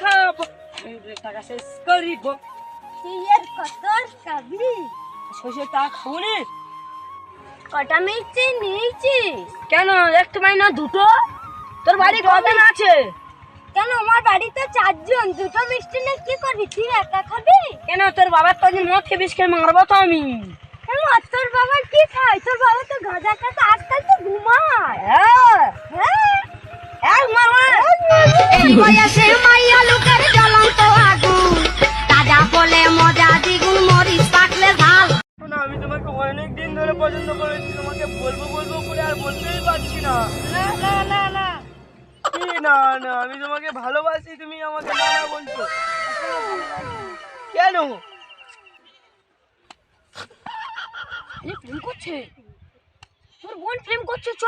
খাব টাকা শেষ করিব। তুই এর কত খাবি শ্বশুর টাকা খাব নি কটা মিষ্টি নিয়েছিস? কেন? একটু মাই না দুটো? তোর বাড়ি কজন আছে? কেন? আমার বাড়িতে চারজন। দুটো মিষ্টি নিয়ে কি করবি? তুই একা খাবি? কেন? তোর বাবার তো মদ খেয়ে মারবো তো আমি। তোর বাবা কি খায়? তোর বাবা তো গাঁজা খাতে আজকাল তো ঘুমায়। হ্যাঁ। হ্যাঁ? এক মারবো ভালোবাসি তুমি আমাকে না না বলছো। কেন? প্রেম করছে? তোর বোন প্রেম করছে চ।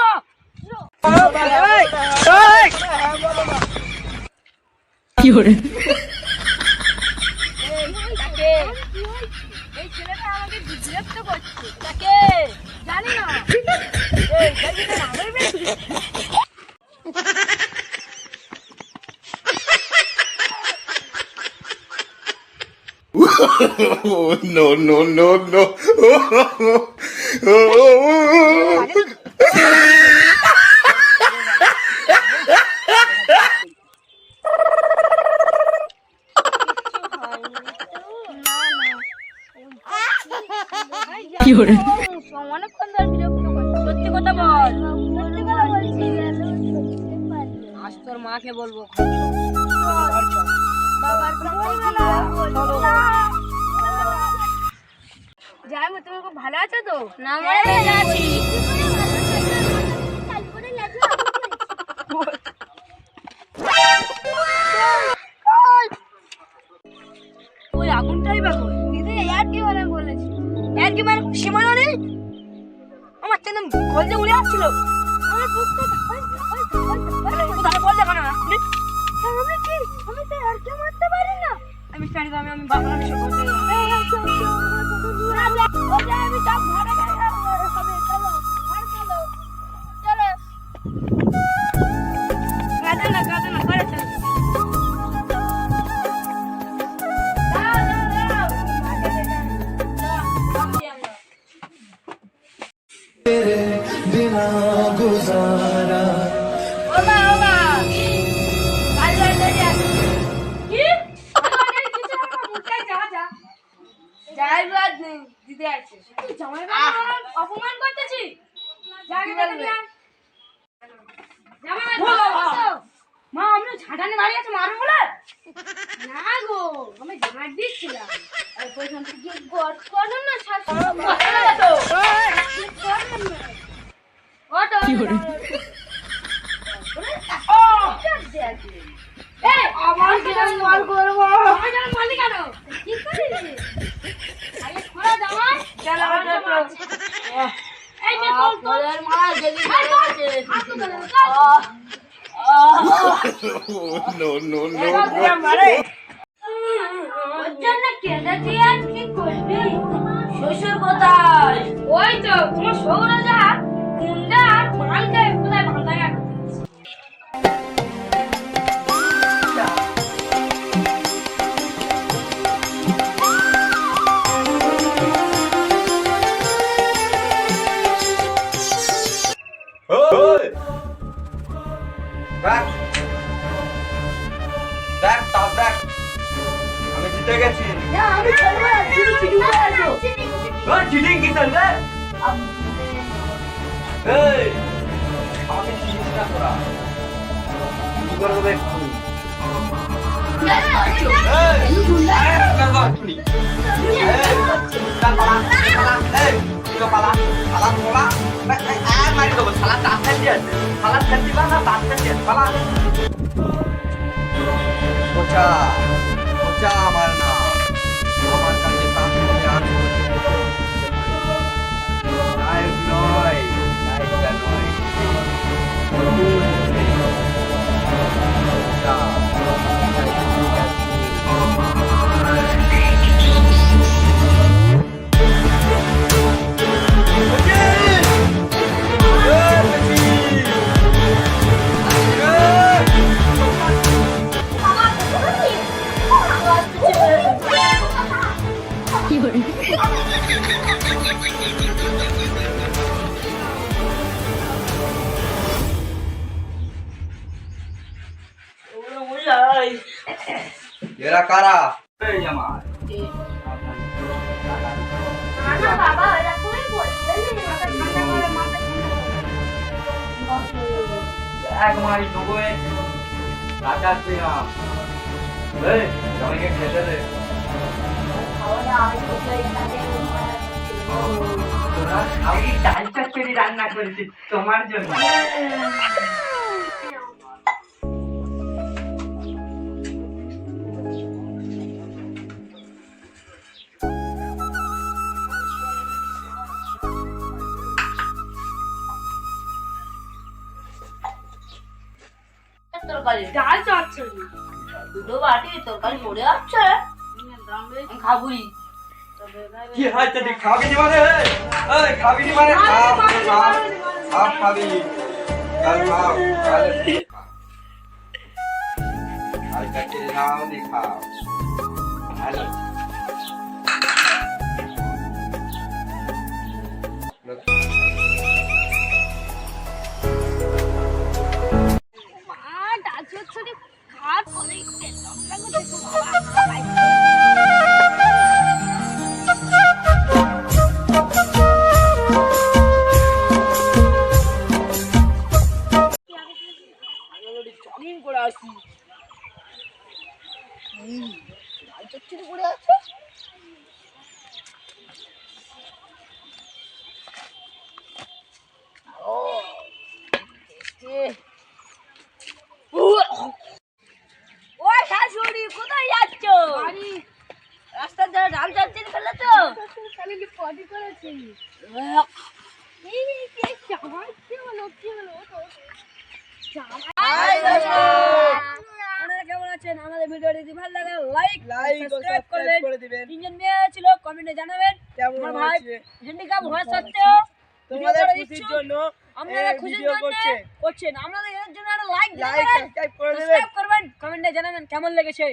এই ছেলেটা আমাকে বিরক্ত করছে। তাকে জানি না। এই Oh, no, no, no, no. অনেকক্ষণ ধরে বিরক্ত সত্যি কথা বল। সত্যি কথা বলছি আজ তোর মাকে বলব। তুমি খুব ভালো আছো তো? না আছি। ওই আগুনটাই বা কই? দিদি আর কি বলেছি? মানে আমার চেন যে উড়ে আসছিল। আমার বুকটা আমি জানি তো আমি আমি বাবা আমি সব ঝাঁটানি মারি আছে মারবো বলে না গো আমি ঝাঁট দিচ্ছিলাম। আর পর্যন্ত কি গড় করো না তো অটো এই! আমার কিরম মাল করব? আমার যেন মালি কেন কি করিস আগে খোলা জামা। কেন হতো এই যে তোর তোর মা যদি হাত no, no. মারে ওর জন্য কেঁদেছি আর কি করবি শ্বশুর কোথায় ওই তো তোমার যা গুন্ডা আর মালকে কোথায় ভাঙা ওই! দেখ দেখ তাপ দেখ আমি জিতে গেছি আমি খেলব না চিনি চিনি করে আসো ওই চিটিং কি চলবে এই আমাকে চিনিস না তোরা কি করব দেখ এক্ষুনি। এই, এই, কি করব এক্ষুনি? এই, চল পালা, দেবো, শালা ফেলতে আছে। শালা আছে, পালা। পচা, পচা এরা কারা? এই না বাবা বলছে এক মাই নবয়ে রাজা শ্রীরাম। এই জামাইকে খেতে দে। আমি ডাল চচ্চড়ি রান্না করেছি তোমার জন্য। তরকারি। ডাল চচ্চড়ি। দুটো বাটি তরকারি পড়ে আছে খাবুই। কি হয় তুই খাবি নি মানে? এই খাবি নি মানে? খাব খাব খাবি। কাল খাও কাল আর কাছে নাও দি খাও। কেমন আপনারা করছেন আপনাদের জন্য একটা জানাবেন কেমন লেগেছে